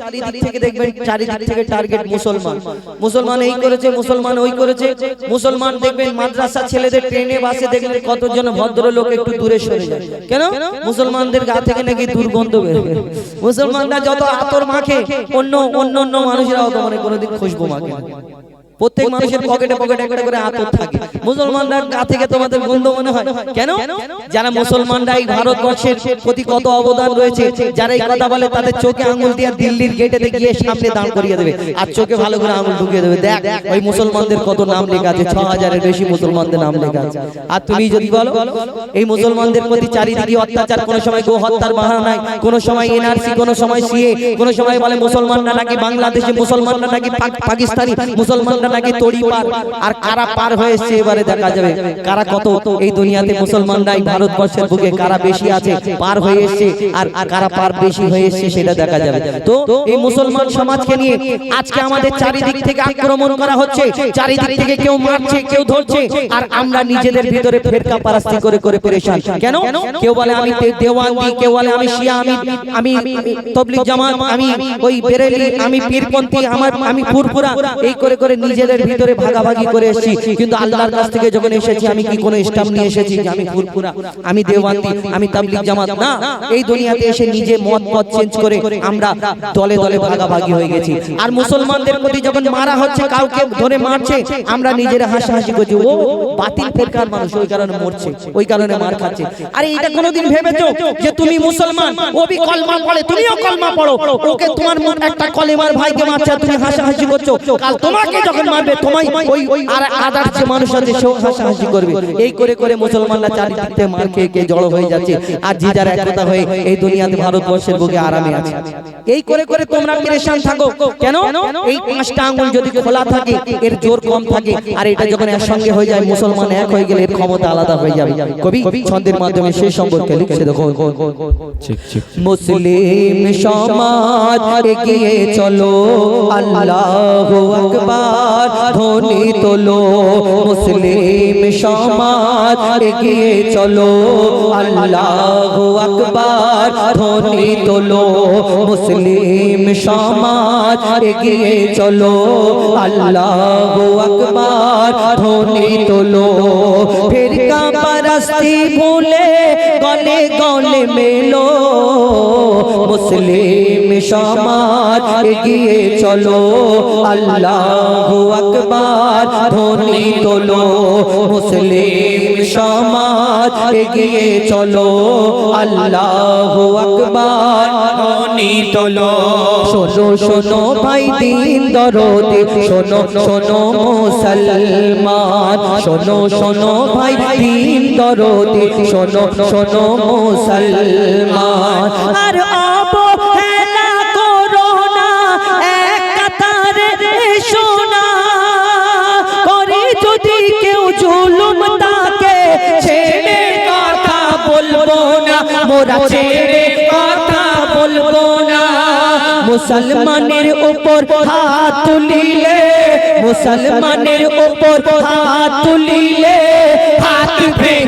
চারিদিক থেকে দেখবেন চারিদিক থেকে টার্গেট মুসলমান। মুসলমান। এই করেছে মুসলমান ওই করেছে। মুসলমান দেখবেন মাদ্রাসা ছেলেদের ট্রেনে বাসে দেখবেন কতজন ভদ্রলোক একটু দূরে সরে যায়। কেন? মুসলমানদের গা থেকে নাকি দুর্গন্ধ বেরোবে মুসলমানরা যত আতর মাখে অন্য অন্য অন্য মানুষেরা অত মানে কোনোদিন খুশবু মাখে। প্রত্যেক মানুষের পকেটে পকেটে একটা করে আতর থাকে। মুসলমানরা গা থেকে তোমাদের গন্ধ মনে হয়। কেন? যারা মুসলমানরা এই ভারতবর্ষের প্রতি কত অবদান রয়েছে যারা এই কথা বলে তাদের চোখে আঙুল দিয়ে দিল্লির গেটে গিয়ে সামনে দাঁড় করিয়ে দেবে। আর চোখে ভালো করে আঙুল ঢুকিয়ে দেবে। দেখ ওই মুসলমানদের কত নাম লেখা আছে ছ হাজারের বেশি মুসলমানদের নাম লেখা আছে। আর তুমি যদি বলো এই মুসলমানদের প্রতি চারিদিকে অত্যাচার কোনো সময় গো হত্যার বাহানায় কোনো সময় এনআরসি কোনো সময় সিএ কোনো সময় বলে মুসলমানরা নাকি বাংলাদেশে মুসলমানরা নাকি পাকিস্তানি মুসলমানরা নাকি তড়ি পার আর কারা পার হয়ে এসছে এবারে দেখা যাবে। কারা কত? এই দুনিয়াতে মুসলমানরা এই ভারতবর্ষের বুকে কারা বেশি আছে পার হয়ে এসছে আর কারা পার বেশি হয়ে এসছে সেটা দেখা যাবে। তো এই মুসলমান সমাজকে নিয়ে আজকে আমাদের চারিদিক থেকে আক্রমণ করা হচ্ছে। চারিদিক থেকে কেউ মারছে কেউ ধরছে আর আমরা নিজেদের ভিতরে ফেরকা পারাস্তি করে করে পরেশান। কেন? কেউ বলে আমি দে- দেওয়ানদি কেউ বলে আমি শিয়া আমি আমি তবলিগ জামাত আমি ওই বেরেলি আমি পীরপন্থী আমার আমি ফুরফুরা এই করে করে নিজেদের ভিতরে ভাগাভাগি করে এসেছি। কিন্তু আল্লাহর কাছ থেকে যখন এসেছি আমি কি কোনো স্টাম্প নিয়ে এসেছি যে আমি ফুরফুরা? আমি দেওয়ান্তি আমি তাবলিগ জামাত না। এই দুনিয়াতে এসে নিজে মত মত চেঞ্জ করে আমরা দলে দলে ভাগাভাগি হয়ে গেছি। আর মুসলমানদের প্রতি যখন মারা হচ্ছে কাউকে ধরে মারছে আমরা নিজেরা হাসাহাসি করছি ও বাতিল ফেরকার মানুষ ওই কারণে মরছে ওই কারণে মার খাচ্ছে। আরে এটা কোনোদিন ভেবেছো যে তুমি মুসলমান? ও বি কলমা পড়ে তুমিও কলমা পড়ো ওকে তোমার একটা কলেমার ভাইকে মারছে তুমি হাসাহাসি করছ কাল তোমাকে যখন মারবে তোমায় ওই ওই আর আদার যে মানুষ আছে সেও হাসাহাসি করবে। এই করে করে মুসলমানরা চারিদিক থেকে মার খেয়ে খেয়ে জড়ো হয়ে যাচ্ছে। আর যে যারা একতা হয়ে এই দুনিয়াতে ভারতবর্ষের বুকে আরামে আছে। এই করে করে তোমরা পেরেশান থাকো। কেন? এই পাঁচটা আঙ্গুল যদি খোলা থাকে এর জোর কম থাকে আর এটা যখন একসঙ্গে হয়ে যায় মুসলমান এক হয়ে গেলে এর ক্ষমতা আলাদা হয়ে যাবে। কবি ছন্দের মাধ্যমে সেই সম্পর্কে লিখছে দেখো মুসলিম সমাজ এগিয়ে চলো আল্লাহ আকবার। ধ্বনি তোলো, মুসলিম সমাজ এগিয়ে চলো। আল্লাহ আকবার ধ্বনি তোলো, মুসলিম সমাজ এগিয়ে চলো। আল্লাহ আকবার ধ্বনি তোলো। ফিরকা পরস্তি ভুলে গলে গলে মেলো। মুসলিম সমাজ এগিয়ে চলো। আল্লাহ আকবার ধ্বনি তোলো। মুসলিম সমাজ এগিয়ে চলো। আল্লাহ আকবার ধ্বনি তোলো। শোনো শোনো ভাই দিন দরদে। শোনো শোনো মুসলমান। শোনো শোনো ভাই দিন দরদে শোনো শোনো মুসলমান। আর অবহেলা করো না এক কাতারে শোনা। করে যদি কেউ জুলুম তাকে ছেড়ে কথা বলব না মোরা ছেড়ে কথা বলব না। মুসলমানের উপর হাত তুলিলে মুসলমানের উপর হাত তুলিলে হাত ভেঙে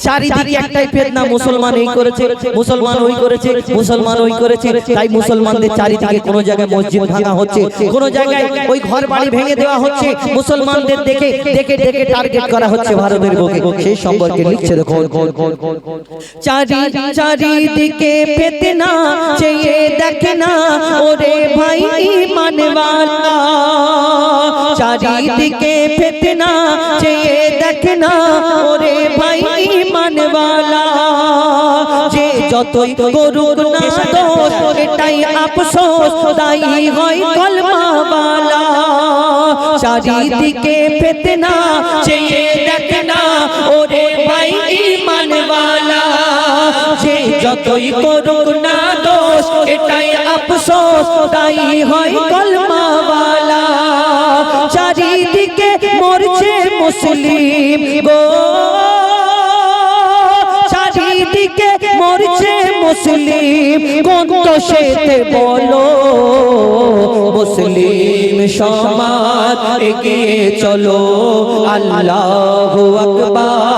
চারিদিকে একটাই ফেতনা মুসলমান এই করেছে মুসলমান ওই করেছে মুসলমান ওই করেছে তাই মুসলমানদের চারিদিকে কোন জায়গায় মসজিদ ভাঙা হচ্ছে কোন জায়গায় ওই ঘর বাড়ি ভেঙে দেওয়া হচ্ছে মুসলমানদের দেখে দেখে দেখে টার্গেট করা হচ্ছে ভারতের বুকে সেই সম্পর্কে লিখছে দেখো চারি চারিদিকে ফেতনা চেয়ে দেখে না ওরে ভাই মানবালা চারিদিকে ফেতনা চেয়ে দেখে না ওরে ভাই মানবালা যে যতই করুক না দোষ, এটাই আফসোস, তাই হয় কলমাওয়ালা। চারিদিকে ফেতনা চেয়ে দেখে না ওরে ভাই ইমানওয়ালা। যে যতই করুক না দোষ, এটাই আফসোস, তাই হয় কলমাওয়ালা। মুসলিম গো। চারিদিকে মরছে মুসলিম কোন সেতে বলো। মুসলিম সমাজ এগিয়ে চলো। আল্লাহ আকবার।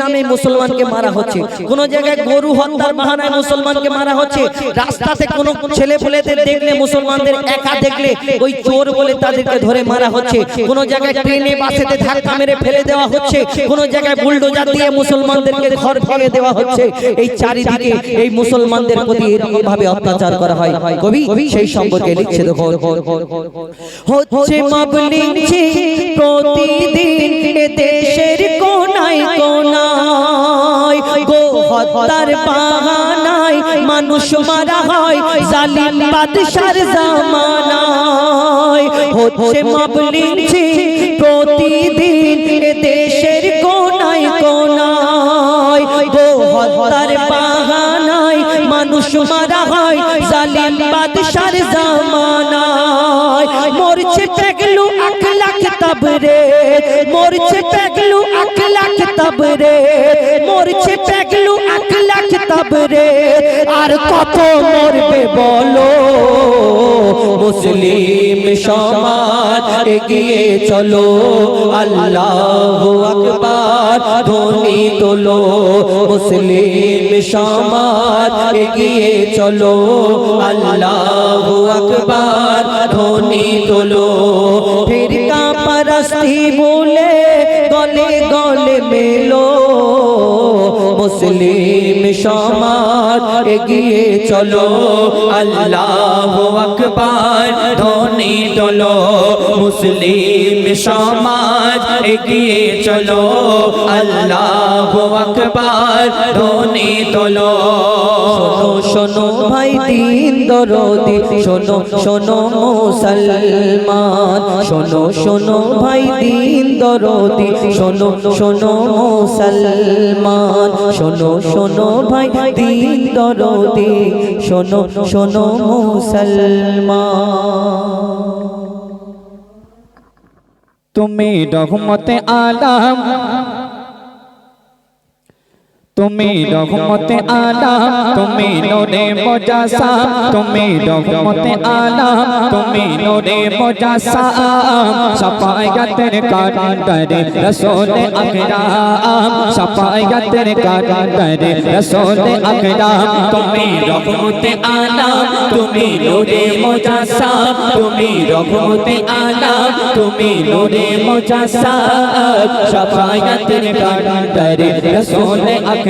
নামে মুসলমানকে মারা হচ্ছে। কোন জায়গায় গরু হত্যার বাহানায় মুসলমানকে মারা হচ্ছে। রাস্তাতে কোন ছেলে দেখলে মুসলমানদের একা দেখলে ওই চোর বলে তাদেরকে ধরে মারা হচ্ছে। কোন জায়গায় ট্রেনে বাসেতে ধাক্কা মেরে ফেলে দেওয়া হচ্ছে। কোন জায়গায় বুলডোজার দিয়ে মুসলমানদেরকে ঘর ভেঙে দেওয়া হচ্ছে। এই চারিদিকে এই মুসলমানদের প্রতি এরকম ভাবে অত্যাচার করা হয়। কবি সেই সম্পর্কে লিখছে দেখো। হচ্ছে প্রতিদিন দেশের মানুষ হয় প্রতিদিন দেশের কোনায় কোনায়। মানুষ মারা হয় জালিম বাদশার জামানায়। মরছে পেগলু তবরে মরছে পেগলু আখ লাখ তবরে মরছে পেগলু আখ লাখ তবরে আর কত মরবে বলো মুসলিম সমাজ এগিয়ে চলো আল্লাহ আকবার ধ্বনি তোলো মুসলিম সমাজ এগিয়ে চলো আল্লাহ আকবার ধ্বনি তোলো এগিয়ে চলো আল্লাহ আকবার ধ্বনি তোলো। মুসলিম সমাজ এগিয়ে চলো। আল্লাহ আকবার, ধ্বনি তোলো। শোনো ভাই দিন দরদি। শোনো শোনো মুসলমান। শোনো শোনো ভাই দিন দরদি। শোনো শোনো মুসলমান। শোনো শোনো ভাই দিন দরদি। শোনো শোনো মুসলমান। তুমি রহমতে আলাম। তুমি রহমতে আলাম তুমি নোরে মজাসাম তুমি রহমতে আলাম তুমি নোরে মজাসাম সফায়তের কারণ করে রসোল আকরাম সফায়তের কারণ করে রসোল আকরাম তুমি রহমতে আলাম তুমি নূরে মুজাসসাম তুমি রহমতে আলাম তুমি নূরে মুজাসসাম শাফায়াতের কারণ করে রাসূল আকরাম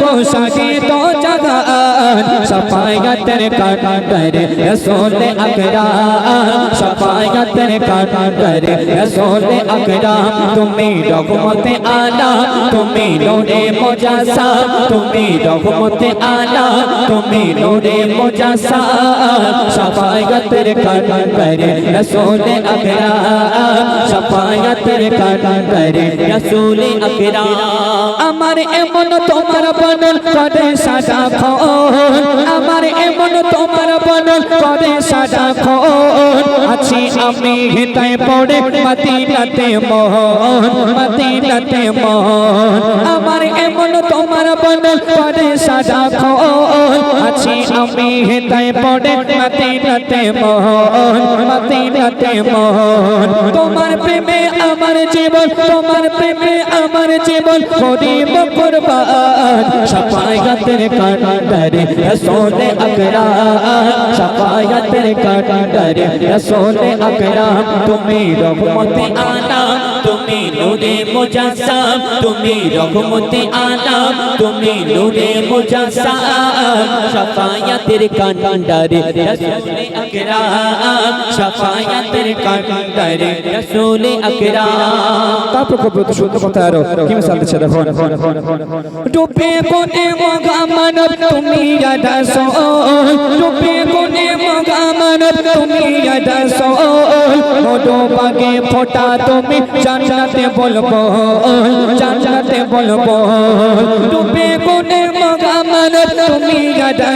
গো সাকে তো জাগান। সফায়তের কারণ করে রসূল আকরাম। সফায়তের কারণ করে রসূল আকরাম। তুমি রহমতে আলা, তুমি নূরে মুজাসসাম তুমি রহমতে আলা, তুমি নূরে মুজাসসাম সফায়তের কারণ করে আকরাম। সফায়তের কারণ করে আকরাম। আমার এমন তোমার বনল করে সাদা ফোন আমার এমন তোমার বনল করে সাদা ফোন আছি আমি হেতায় পড়ে মদিনাতে মোহন মদিনাতে মোহন আমার এমন তোমার বনল করে সাদা ফোন আছি আমি হেতায় পড়ে মদিনাতে মোহন মদিনাতে মোহন তোমার প্রেমে জীবন, তোমার প্রেমে আমার জীবন। করিব কুরবান শাফায়াতের কাটারে রাসূল আকরাম। শাফায়াতের কাটারে রাসূল আকরাম, তুমি রহমতে আলাম তুমি নূরে মুজাসসাম, তুমি রহমতে আলাম, তুমি নূরে মুজাসসাম, শাফায়াতের কান্ডারে রাসূলে আকরাম, শাফায়াতের কান্ডারে রাসূলে আকরাম। তো শুদ্ধ কথা আরও। কি মিসাল দিচ্ছে দেখো ডুবে কোনে মগা মানব তুমি আদা ডুবে কোনে মগা মানব তুমি আদা মোটো পাগে ফোটা তুমি জান্নাতে বলব। জান্নাতে বলব। ডুবে কোনে মগা মানব তুমি আদা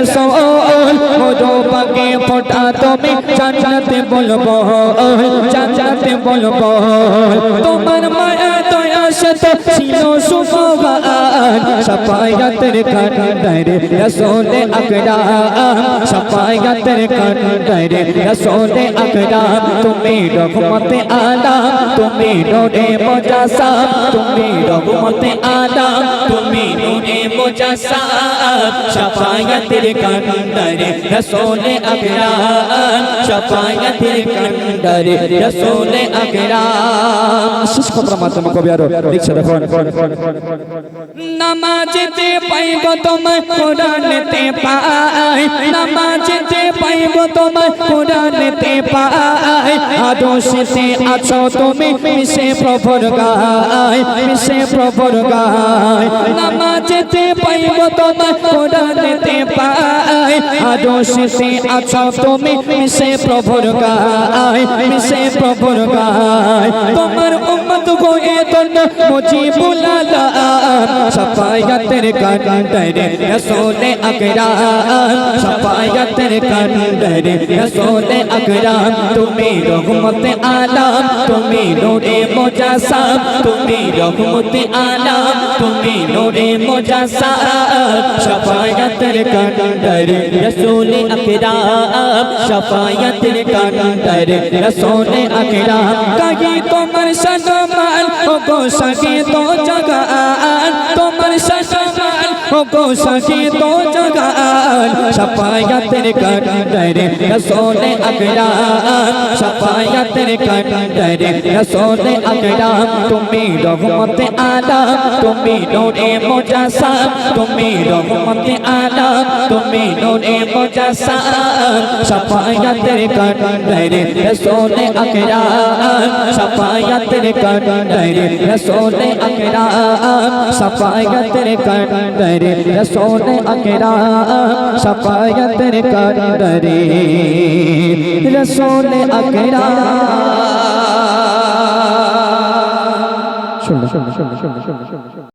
মোটো পাগে ফোটা তুমি জান্নাতে বলব। জান্নাতে বলব। তোমার শত ছিল সুভগান সফায়াতের কান্ডারে রসোলে আকরাম। সফায়াতের কান্ডারে রসোলে আকরাম। তুমি রহমতে আলাম, তুমি নোরে মুজাসাম। তুমি রহমতে আলাম, তুমি নূরে মুজাসসাম শাফায়াতের কান্ডারে রাসূলে আকরাম শাফায়াতের কান্ডারে রাসূলে আকরাম শেষ কথার মাধ্যমে কবি আরও লিখছে দেখো নামাজেতে পাইব তোমার কোরআনেতে পাই নামাজেতে পাইব তোমার কোরআনেতে পাই আদর্শেতে আছো তুমি মিশে প্রভুর গায় মিশে প্রভুর গায় নামাজেতে পাইব তোমার কোরআনেতে পাই আদর্শেতে আছো তুমি, মিশে প্রভুর গায়, মিশে প্রভুর গায়। তোমার উম্মত গোয়ে তন্ন মুজিবুল আলাম। সফায়াতের কান্ডারে রসুলে আকরাম। সফায়াতের কান্ডারে রসুলে আকরাম। তুমি রহমতে আলাম, তুমি নূরে মুজাসসাম তুমি রহমতে আলাম, তুমি নূরে মুজাসসাম শাফায়াতের কান্ডারে রাসূলে আকরাম শাফায়াতের কান্ডারে রাসূলে আকরাম কাহি তোমার সনমান ও গো সখী তো জগান তোমার সনমান ও গো সখী তো জগান সফায়াতের কান্ডারে রসুলে আকরাম সফায়াতের কান্ডারে রসুলে আকরাম তুমি রহমতে আলাম তুমি নূরে মুজাসসাম তুমি রহমতে আলাম তুমি নূরে মুজাসসাম সফায়াতের কান্ডারে রসুলে আকরাম সফায়াতের কান্ডারে রসুলে আকরাম সফায়াতের কান্ডারে রসুলে আকরাম সফায়াতের কান্ডারে রসুলে আকরাম শুনলে শুনলে শুনলে শুনলে শুনলে শুনলে